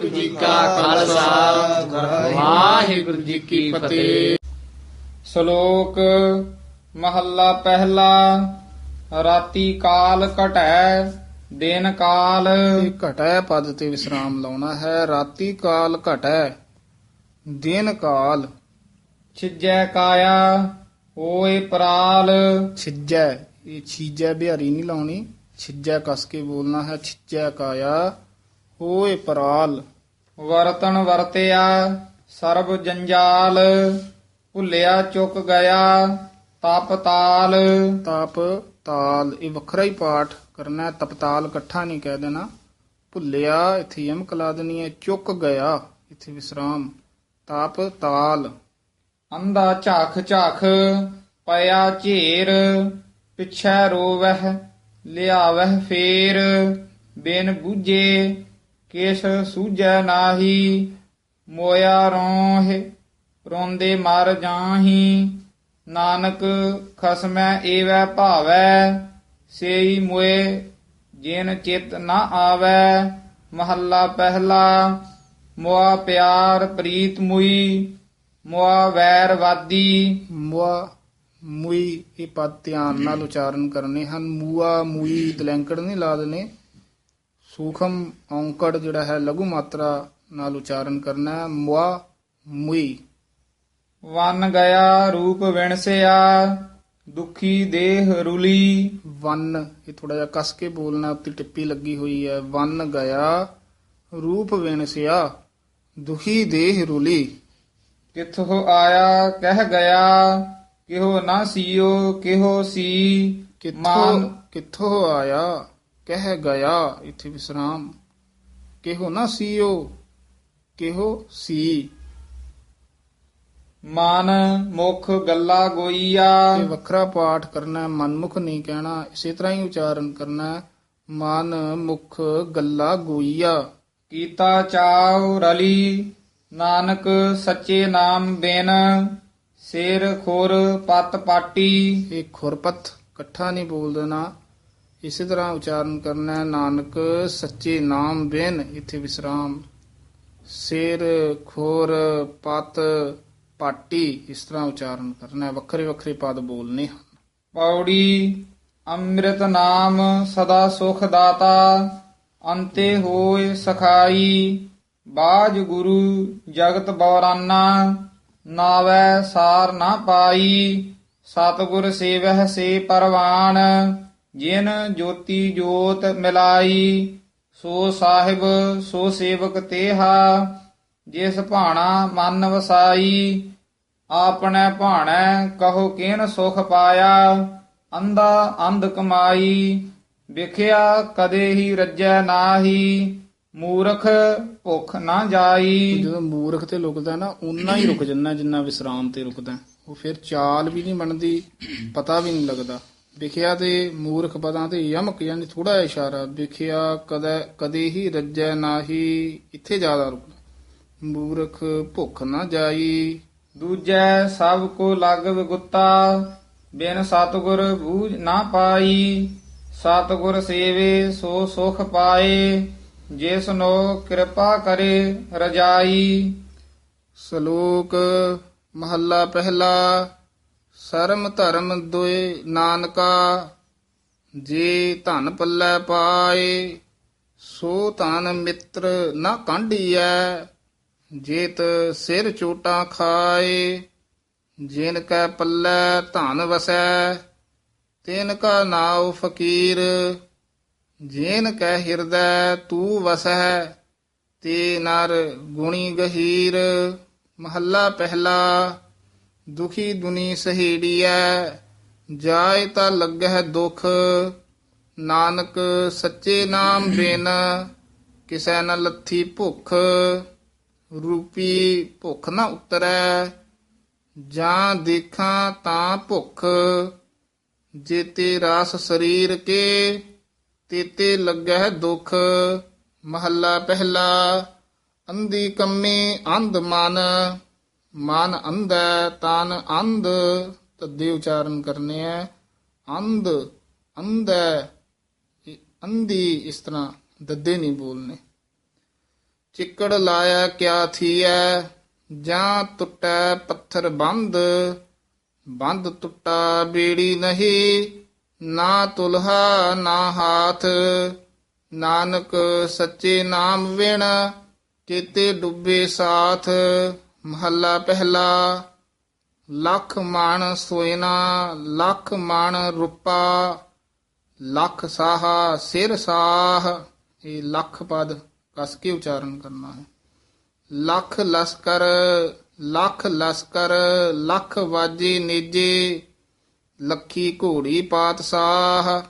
ਵਾਹਿਗੁਰੂ ਜੀ ਕਾ ਖਾਲਸਾ। ਵਾਹਿਗੁਰੂ ਜੀ ਕੀ ਫਤਿਹ। ਸ਼ਲੋਕ ਮਹੱਲਾ ਪਹਿਲਾ ਰਾਤੀ ਕਾਲ ਘਟੈ ਦਿਨ ਕਾਲ। ਘਟੈ ਪਦ ਤੇ ਵਿਸਰਾਮ ਲਾਉਣਾ ਹੈ ਰਾਤੀ ਕਾਲ ਘਟੈ ਦਿਨ ਕਾਲ। ਛਿਜੈ ਕਾਇਆ ਓਏ ਪ੍ਰਾਲ। ਛਿਜੈ ਇਹ ਛੀਜੈ ਬਿਹਾਰੀ ਨਹੀਂ ਲਾਉਣੀ ਛਿਜੈ ਕਸ ਕੇ ਬੋਲਣਾ ਹੈ ਛਿਜੈ ਕਾਇਆ। ਹੋਏ ਪਰਾਲ ਵਰਤਨ ਵਰਤਿਆ ਸਰਬ ਜੰਜਾਲ ਭੁੱਲਿਆ ਚੁੱਕ ਗਿਆ ਤਪ ਤਾਲ। ਤਾਪ ਤਾਲ ਇਹ ਵੱਖਰਾ ਹੀ ਪਾਠ ਕਰਨਾ ਤਪਤਾਲ ਇਕੱਠਾ ਨਹੀਂ ਕਹਿ ਦੇਣਾ। ਭੁੱਲਿਆ ਇੱਥੇ ਯਮਕ ਲਾ ਦੇਣੀ ਹੈ ਚੁੱਕ ਗਿਆ ਇੱਥੇ ਵਿਸਰਾਮ। ਤਾਪ ਤਾਲ। ਅੰਧਾ ਝਾਖ ਝਾਖ ਪਿਆ ਝੇਰ ਪਿਛੈ ਰੋਵਹਿ ਲਿਆਵਹਿ ਫੇਰ। ਬਿਨ ਬੂਝੇ ਕੇਸ਼ ਸੂਝੈ ਨਾਹੀ, ਮੋਇਆ ਰੋਹਿ, ਰੋਂਦੇ ਮਰ ਜਾਹੀ। ਨਾਨਕ ਖਸਮੈ ਏਵੈ ਭਾਵੈ, ਸੇਈ ਮੋਏ ਜਿਨ ਚਿਤ ਨਾ ਆਵੈ। ਮਹੱਲਾ ਪਹਿਲਾ, ਮੋਆ ਪਿਆਰ ਪ੍ਰੀਤ ਮੁਈ, ਮੋਆ ਵੈਰ ਵਾਦੀ। ਮੁਆ ਮੁਈ ਇਹ ਪਦ ਧਿਆਨ ਨਾਲ ਉਚਾਰਨ ਕਰਨੇ ਹਨ। ਮੂਆ, ਮੁਈ ਦਲੈਂਕੜ ਨਹੀਂ ਲਾ ਦੇਣੇ ਸੂਖਮ ਔਂਕੜ ਜਿਹੜਾ ਹੈ ਲਘੂ ਮਾਤਰਾ ਨਾਲ ਉਚਾਰਨ ਕਰਨਾ ਹੈ। ਮੁਆ ਮੁਈ। ਵਨ ਗਿਆ ਰੂਪ ਵਿਣਸਿਆ ਦੁਖੀ ਦੇਹ ਰੁਲੀ। ਵਨ ਇਹ ਥੋੜਾ ਜਿਹਾ ਕਸ ਕੇ ਬੋਲਣਾ ਉੱਤੇ ਟਿੱਪੀ ਲੱਗੀ ਹੋਈ ਹੈ। ਵਨ ਗਿਆ ਰੂਪ ਵਿਣਸਿਆ ਦੁਖੀ ਦੇਹ ਰੁਲੀ। ਕਿਥੋ ਆਇਆ ਕਹਿ ਗਿਆ ਕਿਹੋ ਨਾ ਸੀਓ ਕਿਹੋ ਸੀ? ਕਿੱਥੋਂ ਕਿੱਥੋਂ ਆਇਆ? ਕਹਿ ਗਿਆ ਇੱਥੇ ਵਿਸਰਾਮ। ਕਿਹੋ ਨਾ ਸੀਓ ਕਿਹੋ ਸੀ। ਮਨ ਮੁਖ ਗੱਲਾ ਗੋਈਆ। ਇਹ ਵੱਖਰਾ ਪਾਠ ਕਰਨਾ ਮਨਮੁਖ ਨਹੀਂ ਕਹਿਣਾ ਇਸੇ ਤਰ੍ਹਾਂ ਹੀ ਉਚਾਰਨ ਕਰਨਾ। ਮਨ ਮੁਖ ਗੱਲਾ ਗੋਈਆ। ਕੀਤਾ ਚਾਉ ਰਲੀ ਨਾਨਕ ਸੱਚੇ ਨਾਮ ਬਿਨ ਸਿਰ ਖੁਰ ਪਤ ਪਾਟੀ। ਇਹ ਖੁਰਪਤ ਇਕੱਠਾ ਨਹੀਂ ਬੋਲ ਦੇਣਾ। ਇਸੇ ਤਰ੍ਹਾਂ ਉਚਾਰਨ ਕਰਨਾ ਹੈ, ਨਾਨਕ ਸੱਚੇ ਨਾਮ ਬਿਨ ਇੱਥੇ ਵਿਸਰਾਮ। ਸਿਰ ਖੋਰ ਪਤ ਪਾਟੀ ਇਸ ਤਰ੍ਹਾਂ ਉਚਾਰਨ ਕਰਨਾ ਹੈ। ਵੱਖਰੇ ਵੱਖਰੇ ਪਦ ਬੋਲਨੇ ਹਨ। ਪੌੜੀ ਅੰਮ੍ਰਿਤ ਨਾਮ ਸਦਾ ਸੁਖ ਦਾਤਾ ਅੰਤੇ ਹੋਏ ਸਖਾਈ ਬਾਜ ਗੁਰੂ ਜਗਤ ਬੌਰਾਨਾ ਨਾਵੈ ਸਾਰ ਨਾ ਪਾਈ ਸਤਿਗੁਰ ਸੇਵਹਿ ਸੇ ਪਰਵਾਨ ਜਿਨ ਜੋਤੀ ਜੋਤ ਮਿਲਾਈ, ਸੋ ਸਾਹਿਬ, ਸੋ ਸੇਵਕ ਤੇਹਾ, ਜਿਸ ਭਾਣਾ ਮਨ ਵਸਾਈ, ਆਪਣੇ ਭਾਣੈ ਕਹੋ ਕਿਨ ਸੁਖ ਪਾਇਆ, ਅੰਧਾ ਅੰਧ ਕਮਾਈ, ਵਿਖਿਆ ਕਦੇ ਹੀ ਰੱਜੈ ਨਾਹੀ, ਮੂਰਖ ਭੁੱਖ ਨਾ ਜਾਈ। ਜਦੋਂ ਮੂਰਖ ਤੇ ਲੁਕਦਾ ਨਾ ਉਨਾ ਹੀ ਰੁਕ ਜੰਨਾ ਜਿੰਨਾ ਵਿਸਰਾਮ ਤੇ ਰੁਕਦਾ। ਉਹ ਫਿਰ ਚਾਲ ਵੀ ਨਹੀਂ ਬਣਦੀ, ਪਤਾ ਵੀ ਨਹੀਂ ਲੱਗਦਾ। ਵਿਖਿਆ ਤੇ ਮੂਰਖ ਪਦਾਂ ਤੇ ਯਮਕ, ਯਾਨੀ ਥੋੜਾ ਜਿਹਾ ਇਸ਼ਾਰਾ, ਵਿਖਿਆ ਕਦੇ ਕਦੇ ਹੀ ਰੱਜੈ ਨਾਹੀ, ਇੱਥੇ ਜ਼ਿਆਦਾ ਰੁਕਦਾ ਮੂਰਖ ਭੁੱਖ ਨਾ ਜਾਈ। ਦੂਜੈ ਸਭ ਕੋ ਲਗ ਵਿਗੁੱਤਾ ਬਿਨ ਸਤਗੁਰ ਬੂਝ ਨਾ ਪਾਈ। ਸਤਗੁਰ ਸੇਵੇ ਸੋ ਸੁਖ ਪਾਏ, ਜਿਸ ਨੋ ਕਿਰਪਾ ਕਰੇ ਰਜਾਈ। ਸ਼ਲੋਕ ਮਹੱਲਾ ਪਹਿਲਾ ਸਰਮ ਧਰਮ ਦੁਇ ਨਾਨਕਾ, ਜੇ ਧਨ ਪੱਲੇ ਪਾਏ, ਸੋ ਧਨ ਮਿੱਤਰ ਨਾ ਕਾਂਢੀਐ, ਜੇਤ ਸਿਰ ਚੋਟਾਂ ਖਾਏ, ਜਿਨ ਕੈ ਪੱਲੇ ਧਨ ਵਸੈ, ਤਿਨ ਕਾ ਨਾਉ ਫਕੀਰ, ਜੇਨ ਕੈ ਹਿਰਦੈ ਤੂ ਵਸੈ, ਤੇ ਨਰ ਗੁਣੀ ਗਹੀਰ। ਮਹੱਲਾ ਪਹਿਲਾ ਦੁਖੀ ਦੁਨੀ ਸਹੇੜੀਐ ਜਾਏ ਤਾਂ ਲੱਗਹਿ ਦੁਖ, ਨਾਨਕ ਸੱਚੇ ਨਾਮ ਬਿਨ, ਕਿਸੈ ਨ ਲੱਥੀ ਭੁਖ, ਰੂਪੀ ਭੁਖ ਨਾ ਉਤਰੈ, ਜਾਂ ਦੇਖਾਂ ਤਾਂ ਭੁਖ ਜੇਤੇ ਰਾਸ ਸਰੀਰ ਕੇ ਤੇਤੇ ਲੱਗਹਿ ਦੁਖ, ਮਹੱਲਾ ਪਹਿਲਾ, ਅੰਧੀ ਕੰਮੀ ਅੰਧ ਮਨ। ਮਨ ਅੰਧੈ, ਤਨ ਅੰਧ, ਤਦੇ ਉਚਾਰਨ ਕਰਨੇ ਹੈ ਅੰਧ, ਅੰਧੈ ਅੰਧੀ ਇਸ ਤਰ੍ਹਾਂ ਦੱਦੇ ਨਹੀਂ ਬੋਲਨੇ। ਚਿੱਕੜ ਲਾਇਆ ਕਿਆ ਥੀਐ? ਜਾਂ ਟੁੱਟੈ ਪੱਥਰ ਬੰਦ? ਬੰਦ ਟੁੱਟਾ ਬੀੜੀ ਨਹੀਂ। ਨਾ ਤੁਲਹਾ, ਨਾ ਹਾਥ। ਨਾਨਕ ਸੱਚੇ ਨਾਮ ਵਿਣ, ਚੇਤੇ ਡੁੱਬੇ ਸਾਥ। ਮਹੱਲਾ ਪਹਿਲਾ, ਲੱਖ ਮਣ ਸੋਇਨਾ, ਲੱਖ ਮਣ ਰੁਪਾ, ਲੱਖ ਸਾਹ ਸਿਰ ਸਾਹ। ਇਹ ਲੱਖ ਪਦ ਕਸ ਕੇ ਉਚਾਰਨ ਕਰਨਾ ਹੈ। ਲੱਖ ਲਸਕਰ ਲੱਖ ਲਸਕਰ, ਲੱਖ ਵਾਜੇ ਨੇਜੇ, ਲੱਖੀ ਘੋੜੀ ਪਾਤਸ਼ਾਹ।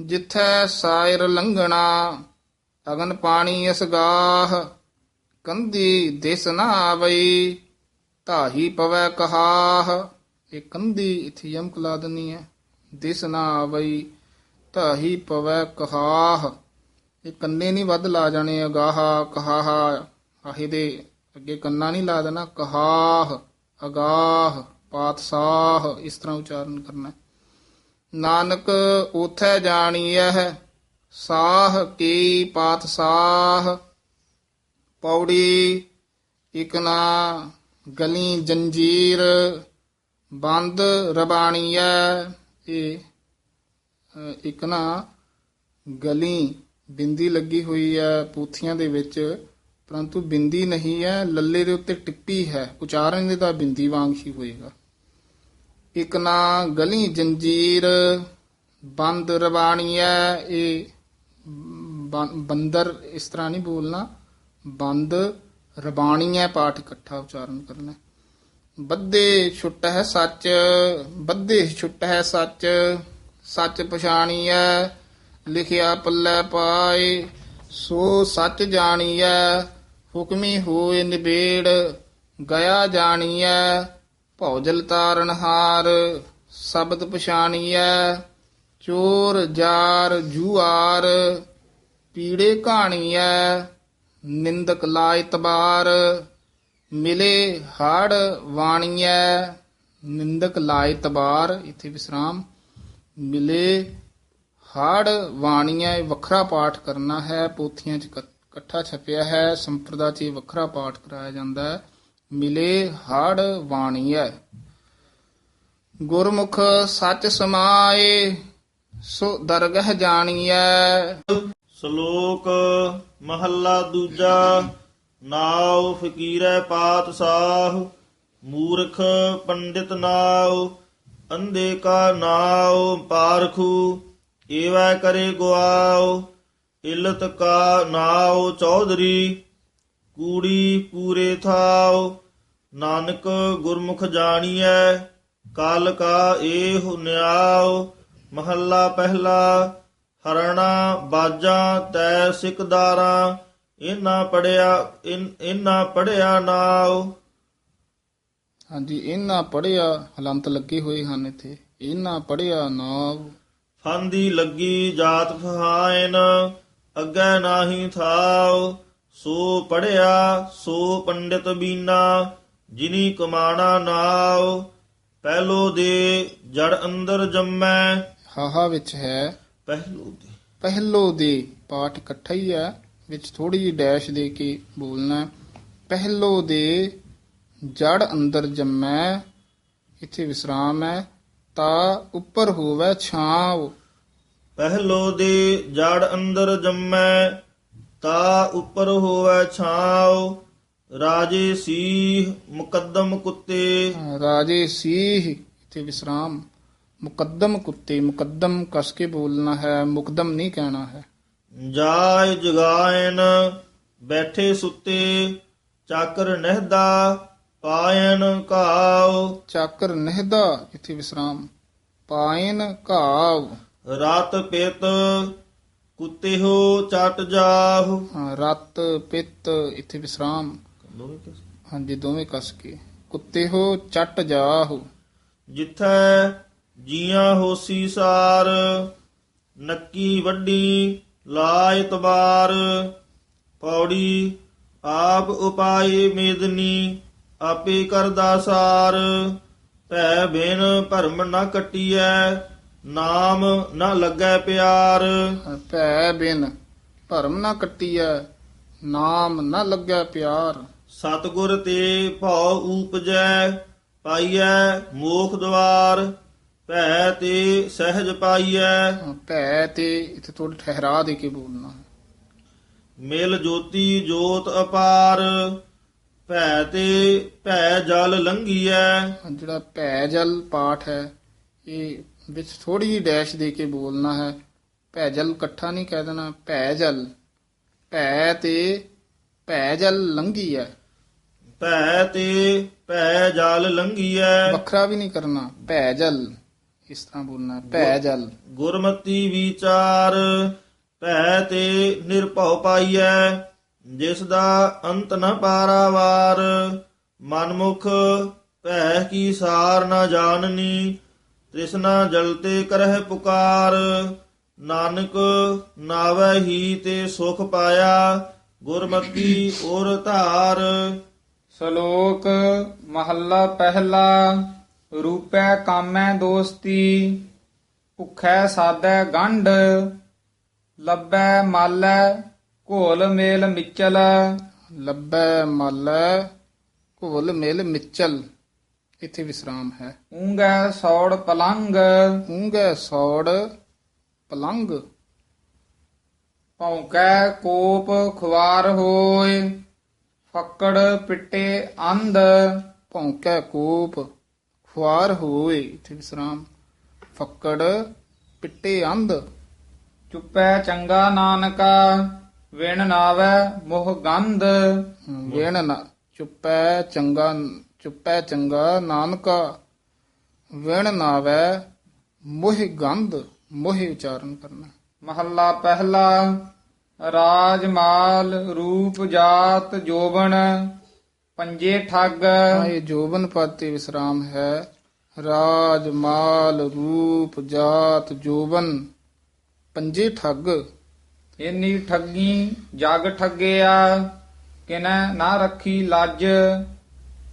ਜਿੱਥੈ ਸਾਇਰ ਲੰਘਣਾ ਅਗਨ ਪਾਣੀ ਅਸਗਾਹ। ਕੰਦੀ ਦਿਸ ਨਾ ਆਵਈ, ਧਾਹੀ ਪਵੈ ਕਹਾਹ। ਇਹ ਕੰਦੀ ਇਥੇ ਯਮਕ ਲਾ ਦਨੀ ਹੈ ਦਿਸ ਨਾ ਆਵਈ, ਧਾਹੀ ਪਵੈ ਕਹਾਹ। ਇਹ ਕੰਨੇ ਨਹੀਂ ਵੱਧ ਲਾ ਜਾਣੇ ਅਗਾਹਾ, ਕਹਾਹਾ। ਆਹੇ ਦੇ, ਅੱਗੇ ਕੰਨਾ ਨਹੀਂ ਲਾ ਦੇਣਾ, ਕਹਾਹ, ਅਗਾਹ, ਪਾਤਸ਼ਾਹ। ਇਸ ਤਰ੍ਹਾਂ ਉਚਾਰਨ ਕਰਨਾ। ਹੈ। ਨਾਨਕ ਉਥੈ ਜਾਣੀਐ, ਸਾਹ ਕੀ ਪਾਤਸ਼ਾਹ। ਪੌੜੀ ਇਕਨਾ ਗਲੀ ਜੰਜੀਰ ਬੰਦ ਰਬਾਣੀਐ ਇਹ ਅ, ਇਕਨਾ ਗਲੀ ਬਿੰਦੀ ਲੱਗੀ ਹੋਈ ਹੈ ਪੂਥੀਆਂ ਦੇ ਵਿੱਚ ਪਰੰਤੂ ਬਿੰਦੀ ਨਹੀਂ ਹੈ ਲੱਲੇ ਦੇ ਉੱਤੇ ਟਿੱਪੀ ਹੈ ਉਚਾਰਨ ਦੇ ਤਾਂ ਬਿੰਦੀ ਵਾਂਗ ਹੀ ਹੋਏਗਾ। ਇਕਨਾ ਗਲੀ ਜੰਜੀਰ ਬੰਦ ਰਬਾਣੀਐ ਇਹ ਬੰਦਰ ਇਸ ਤਰ੍ਹਾਂ ਨਹੀਂ ਬੋਲਣਾ। ਬੰਦ ਰਬਾਣੀਐ ਪਾਠ ਇਕੱਠਾ ਉਚਾਰਨ ਕਰਨਾ ਹੈ। ਬੱਧੇ ਛੁੱਟ ਹੈ ਸੱਚ, ਬੱਧੇ ਛੁੱਟ ਹੈ ਸੱਚ ਸੱਚ ਪਛਾਣੀਐ, ਲਿਖਿਆ ਪੱਲੇ ਪਾਏ, ਸੋ ਸੱਚ ਜਾਣੀਐ, ਹੁਕਮੀ ਹੋਏ ਨਿਬੇੜ, ਗਿਆ ਜਾਣੀਐ ਭੌਜਲ ਤਾਰਨਹਾਰ ਸ਼ਬਦ ਪਛਾਣੀਐ, ਚੋਰ, ਜਾਰ, ਜੂਆਰ, ਪੀੜੇ ਕਹਾਣੀਐ ਨਿੰਦਕ ਲਾਇ ਤਬਾਰ ਮਿਲੇ ਹੜ ਵਾਣੀਐ। ਨਿੰਦਕ ਲਾਇ ਤਬਾਰ ਇਥੇ ਵਿਸਰਾਮ। ਮਿਲੇ ਹੜ ਵਾਣੀਐ, ਵੱਖਰਾ ਪਾਠ ਕਰਨਾ ਹੈ। ਪੋਥੀਆਂ 'ਚ ਇਕ- ਇਕੱਠਾ ਛਪਿਆ ਹੈ। ਸੰਪਰਦਾ 'ਚ ਵੱਖਰਾ ਪਾਠ ਕਰਾਇਆ ਜਾਂਦਾ ਹੈ। ਮਿਲੇ ਹੜ ਵਾਣੀਐ। ਗੁਰਮੁਖ ਸੱਚ ਸਮਾਏ, ਸੋ ਦਰਗਹ ਜਾਣੀਐ। ਸ਼ਲੋਕ ਮਹੱਲਾ ਦੂਜਾ, ਨਾਉ ਫਕੀਰੈ ਪਾਤਸ਼ਾਹ ਮੂਰਖ ਪੰਡਿਤ ਨਾਉ, ਅੰਧੇ ਕਾ ਨਾਉ ਪਾਰਖੂ, ਏਵੈ ਕਰੇ ਗੁਆਉ, ਇਲਤ ਕਾ ਨਾਉ ਚੌਧਰੀ, ਕੂੜੀ ਪੂਰੇ ਥਾਉ, ਨਾਨਕ ਗੁਰਮੁਖ ਜਾਣੀਐ, ਕਾਲ ਕਾ ਏਹ ਨਿਆਉ, ਮਹੱਲਾ ਪਹਿਲਾ ਹਰਣਾ ਬਾਜਾਂ ਤੈ ਸਿਕਦਾਰਾਂ ਇਨਾ ਪੜਿਆ ਇਨਾ ਪੜਿਆ ਨਾਉ। ਹਾਂਜੀ ਇਹਨਾਂ ਪੜਿਆ ਹਲੰਤ ਲੱਗੇ ਹੋਏ ਹਨ ਇੱਥੇ। ਇਹਨਾਂ ਪੜਿਆ ਨਾਮ ਫਾਂਦੀ ਲੱਗੀ ਜਾਤ ਫਹਾਇਨ ਅੱਗੇ ਨਾਹੀ ਥਾਉ। ਸੋ ਪੜਿਆ ਸੋ ਪੰਡਿਤ ਬੀਨਾ ਜਿਨੀ ਕਮਾਣਾ ਨਾਉ। ਪਹਿਲੋ ਦੇ ਜੜ ਅੰਦਰ ਜੰਮੈ। ਹਾਹਾ ਵਿੱਚ ਹੈ। ਪਹਿਲੋ ਦੇ। ਪਹਿਲੋ ਦੇ ਪਾਠ ਇਕੱਠਾ ਹੀ ਹੈ ਵਿੱਚ ਥੋੜੀ ਜਿਹੀ ਡੈਸ਼ ਦੇ ਕੇ ਬੋਲਣਾ। ਪਹਿਲੋ ਦੇ ਜੜ ਅੰਦਰ ਜੰਮੈ ਇੱਥੇ ਵਿਸਰਾਮ ਹੈ ਤਾ ਉੱਪਰ ਹੋਵੇ ਛਾਂਵ। ਪਹਿਲੋ ਦੇ ਜੜ ਅੰਦਰ ਜੰਮੈ ਤਾ ਉੱਪਰ ਹੋਵੇ ਛਾਉ ਰਾਜੇ ਸੀਹ ਮੁਕੱਦਮ ਕੁੱਤੇ। ਰਾਜੇ ਸੀਹ ਇੱਥੇ ਵਿਸਰਾਮ। ਮੁਕੱਦਮ ਕੁੱਤੇ ਮੁਕੱਦਮ ਕਸ ਕੇ ਬੋਲਣਾ ਹੈ ਮੁਕਦਮ ਨਹੀਂ ਕਹਿਣਾ ਹੈ। ਜਾਇ ਜਗਾਇਨ ਬੈਠੇ ਸੁੱਤੇ ਚਾਕਰ ਨਹਿਦਾ ਪਾਇਨ ਘਾਉ। ਚਾਕਰ ਨਹਿਦਾ ਇੱਥੇ ਵਿਸਰਾਮ। ਪਾਇਨ ਘਾਵ ਰਾਤ ਪਿਤ ਕੁੱਤੇ ਹੋ ਚਟ ਜਾਹੁ। ਹਾਂ, ਰਤ ਪਿੱਤ ਇੱਥੇ ਵਿਸਰਾਮ। ਹਾਂਜੀ ਦੋਵੇਂ ਕਸ ਕੇ। ਕੁੱਤੇ ਹੋ ਚੱਟ ਜਾਹੋ। ਜਿੱਥੈ ਜੀਆਂ ਹੋਸੀ ਸਾਰ ਨੱਕੀ ਵੱਡੀ ਲਾਇ ਤਬਾਰ ਪੌੜੀ ਆਪ ਉਪਾਏ ਮੇਦਨੀ ਆਪੇ ਕਰਦਾ ਸਾਰ। ਭੈ ਬਿਨ ਭਰਮ ਨ ਕਟੀਐ ਨਾਮ ਨ ਲੱਗੈ ਪਿਆਰ। ਭੈ ਬਿਨ ਭਰਮ ਨਾ ਕੱਟੀਐ ਨਾਮ ਨਾ ਲੱਗਿਆ ਪਿਆਰ। ਸਤਗੁਰ ਤੇ ਭਉ ਊਪਜੈ ਪਾਈਐ ਮੋਖ ਦਵਾਰ। ਭੈ ਤੇ ਸਹਿਜ ਪਾਈਐ। ਭੈ ਤੇ ਇੱਥੇ ਥੋੜਾ ਠਹਿਰਾ ਦੇ ਕੇ ਬੋਲਣਾ। ਮਿਲ ਜੋਤੀ ਜੋਤ ਅਪਾਰ ਭੈ ਤੇ ਭੈ ਜਲ ਲੰਘੀਐ। ਜਿਹੜਾ ਭੈ ਜਲ ਪਾਠ ਹੈ ਇਹ ਵਿੱਚ ਥੋੜੀ ਜਿਹੀ ਡੈਸ਼ ਦੇ ਕੇ ਬੋਲਣਾ ਹੈ। ਭੈ ਜਲ ਇਕੱਠਾ ਨਹੀਂ ਕਹਿ ਦੇਣਾ ਭੈ ਜਲ। ਭੈ ਤੇ ਭੈ ਜਲ ਹੈ ਭੈ ਤੇ ਭੈ ਜਲ ਲੰਘੀਐ। ਵੱਖਰਾ ਵੀ ਨਹੀਂ ਕਰਨਾ ਭੈ ਜਲ। ਇਸ ਤਰ੍ਹਾਂ ਬੋਲਣਾ ਭੈ ਜਲ। ਗੁਰਮਤੀ ਵਿਚਾਰ ਭੈ ਤੇ ਨਿਰਭਉ ਪਾਈਐ ਜਿਸ ਦਾ ਅੰਤ ਨ ਪਾਰਾਵਾਰ ਮਨਮੁਖ ਭੈ ਕੀ ਸਾਰ ਨ ਜਾਣਨੀ ਤ੍ਰਿਸ਼ਨਾ ਜਲਤੇ ਕਰਹਿ ਪੁਕਾਰ ਨਾਨਕ ਨਾਵੈ ਹੀ ਤੇ ਸੁਖ ਪਾਇਆ ਗੁਰਮਤੀ ਔਰ ਧਾਰ। ਸ਼ਲੋਕ ਮਹੱਲਾ ਪਹਿਲਾ। ਰੂਪੈ ਕਾਮੈ ਦੋਸਤੀ ਭੁਖੈ ਸਾਧੈ ਗੰਢ ਲੱਭੈ ਮਾਲੈ ਘੋਲ ਮੇਲ ਮਿਚਲ। ਲੱਭੈ ਮਲੈ ਘੋਲ ਮਿਲ ਮਿਚਲ ਇੱਥੇ ਵਿਸਰਾਮ ਹੈ। ਉਂਗੈ ਸੌੜ ਪਲੰਗ। ਉਂਗੈ ਸੌੜ ਪਲੰਗ। ਭੌਂਕੈ ਕੋਪ ਖੁਆਰ ਹੋਏ ਫੱਕੜ ਪਿੱਟੇ ਅੰਧ। ਭੌਂਕੈ ਕੋਪ ਖੁਆਰ ਹੋਏ। ਇੱਥੇ ਵਿਸਰਾਮ। ਫੱਕੜ ਪਿੱਟੇ ਅੰਧ। ਚੁੱਪੈ ਚੰਗਾ ਨਾਨਕਾ ਵਿਣ ਨਾਵੈ ਮੋਹ ਗੰਧ। ਵੇਣ ਨਾ ਚੁੱਪੈ ਚੰਗਾ ਚੁੱਪੈ ਚੰਗਾ ਨਾਨਕਾ ਵੇਣ ਨਾਵੈ ਮੋਹਿ ਗੰਧ। ਮੋਹਿ ਉਚਾਰਨ ਕਰਨਾ। ਮਹੱਲਾ ਪਹਿਲਾ ਰਾਜ ਮਾਲ ਰੂਪ ਜਾਤ ਜੋਬਨ ਪੰਜੇ ਠੱਗ। ਇਹ ਜੋਬਨ ਪਦ ਤੇ ਵਿਸਰਾਮ ਹੈ ਰਾਜ ਮਾਲ ਰੂਪ ਜਾਤ ਜੋਬਨ ਪੰਜੇ ਠੱਗ। ਇੰਨੀ ਠੱਗੀ ਜਗ ਠੱਗਿਆ ਕਿਨੈ ਨਾ ਰੱਖੀ ਲੱਜ।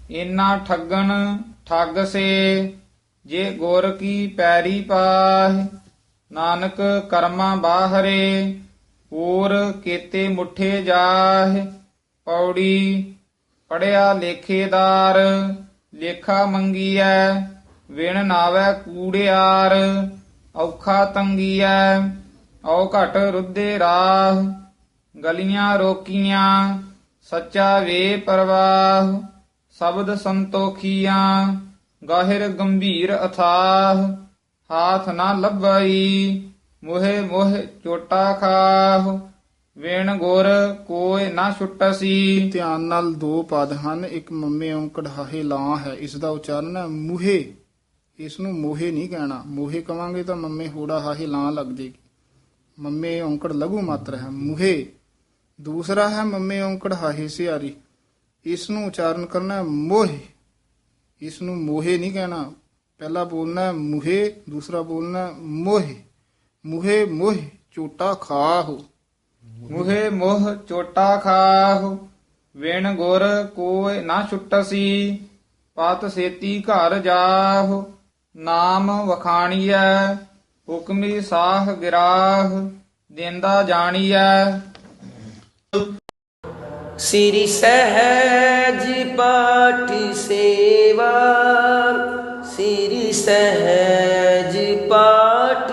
ਇਨਾ ਠੱਗਣ ਠੱਗ ਸੇ ਜੇ ਗੁਰ ਕੀ ਪੈਰੀ ਪਾਹ। ਨਾਨਕ ਕਰਮਾਂ ਬਾਹਰੇ ਹੋਰ ਕੀਤੇ ਮੁਠੇ ਜਾਹ। ਪੌੜੀ ਪੜਿਆ ਲੇਖੇਦਾਰ, ਲੇਖਾ ਮੰਗੀਐ, ਵਿਣ ਨਾਵੈ ਕੂੜਿਆਰ, ਔਖਾ ਤੰਗੀਐ, ਔ ਘਟ ਰੁੱਦੇ ਰਾਹ, ਗਲੀਆਂ ਰੋਕੀਆਂ, ਸੱਚਾ ਵੇ ਪ੍ਰਵਾਹ, ਸ਼ਬਦ ਸੰਤੋਖੀਆਂ, ਗਾਹਿਰ ਗੰਭੀਰ ਅਥਾਹ, ਹਾਥ ਨਾ ਲੱਭਈ, ਮੋਹਿ ਮੋਹਿ ਚੋਟਾ ਖਾਹ। ਵੇਣ ਗੁਰ ਕੋਇ ਨਾ ਛੁਟਸੀ ਧਿਆਨ ਨਾਲ ਦੋ ਪਦ ਹਨ, ਇੱਕ ਮੰਮੇ ਔਂਕੜ ਹਾਹੇ ਲਾਂ ਹੈ, ਇਸ ਦਾ ਉਚਾਰਨ ਹੈ ਮੂਹੇ। ਇਸ ਨੂੰ ਮੋਹੇ ਨਹੀਂ ਕਹਿਣਾ। ਮੋਹੇ ਕਵਾਂਗੇ ਤਾਂ ਮੰਮੇ ਹੋੜਾ ਹਾਹੇ ਲਾਂ ਲੱਗ ਜੇਗੀ। ਮੰਮੇ ਔਂਕੜ ਲਘੂ ਮਾਤਰ ਹੈ ਮੂਹੇ। ਦੂਸਰਾ ਹੈ ਮੰਮੇ ਔਂਕੜ ਹਾਹੇ ਸਿਆਰੀ। ਇਸ ਨੂੰ ਉਚਾਰਨ ਕਰਨਾ ਹੈ ਮੋਹੇ। ਇਸ ਨੂੰ ਮੋਹੇ ਨਹੀਂ ਕਹਿਣਾ। ਪਹਿਲਾ ਬੋਲਣਾ ਮੂਹੇ, ਦੂਸਰਾ ਬੋਲਣਾ ਮੋਹੇ। ਮੂਹੇ, ਮੋਹੇ, ਝੋਟਾ ਖਾਹੋ ਮੁਹੇ ਮੋਹ ਚੋਟਾ ਖਾਹ, ਵੇਣ ਗੁਰ ਕੋਇ ਨਾ ਛੁਟਸੀ, ਪਤ ਸੇਤੀ ਘਰ ਜਾਹ, ਨਾਮ ਵਖਾਣੀਐ, ਹੁਕਮੀ ਸਾਹ ਗਿਰਾਹ, ਦਿੰਦਾ ਜਾਣੀਐ। ਸ੍ਰੀ ਸਹਿਜ ਪਾਠੀ ਸੇਵਾ, ਸ੍ਰੀ ਸਹਿਜ ਪਾਠ